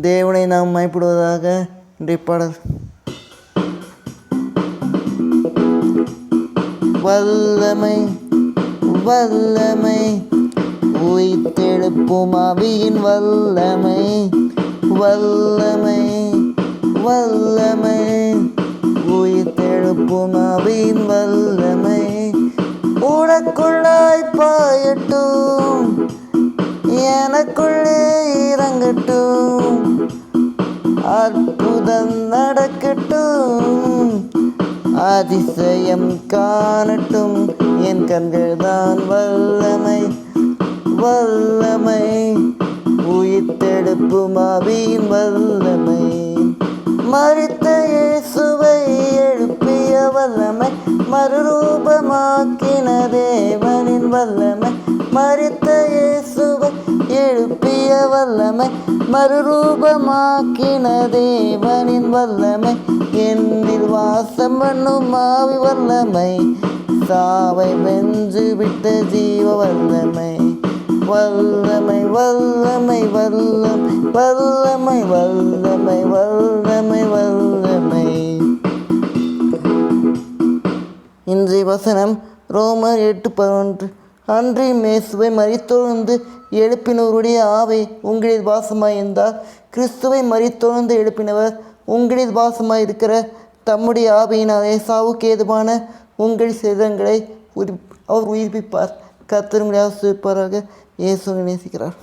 தேவனை நாம் மயப்படுவதாக இன்றைய பாடல். வல்லமை வல்லமை உயிர்த்தெழுப்பும் அவியின் வல்லமை. வல்லமை வல்லமை உயிர்த்தெழுப்பும் அவியின் வல்லமை. உனக்குள்ளாய் பாயட்டும் எனக்குள்ளே இறங்கட்டும். அற்புதம் நடக்கட்டும். அதிசயம் காணட்டும். என் கண்கள் தான் வல்லமை வல்லமை. உயிர்த்தெடுப்பும் அவியின் வல்லமை. மறுத்த இயேசுவை எழுப்பிய வல்லமை மறுரூபமாக்கின தேவனின் வல்லமை. மறுத்த இயேசுவை எழுப்பிய வல்லமை மறுரூபமாக்கின தேவனின் வல்லமை. என்னில் வாசம் பண்ணும் மாவி வல்லமை. சாவை வென்று விட்ட ஜீவ வல்லமை. வல்லமை வல்லமை வல்லமை வல்லமை வல்லமை வல்லமை வல்லமை. இன்றைய வசனம் ரோமர் எட்டு பதினொன்று. அன்றி மேசுவை மறித்தொழுந்து எழுப்பினவருடைய ஆவை உங்களில் வாசமாயிருந்தால் கிறிஸ்துவை மறித்தொழுந்து எழுப்பினவர் உங்களில் வாசமாயிருக்கிற தம்முடைய ஆவையினாலே சாவுக்கு ஏதுவான உங்கள் சிதங்களை உயிர் அவர் உயிர்ப்பிப்பார். கத்தருங்களையாக சுவிப்பாராக இயேசு நேசிக்கிறார்.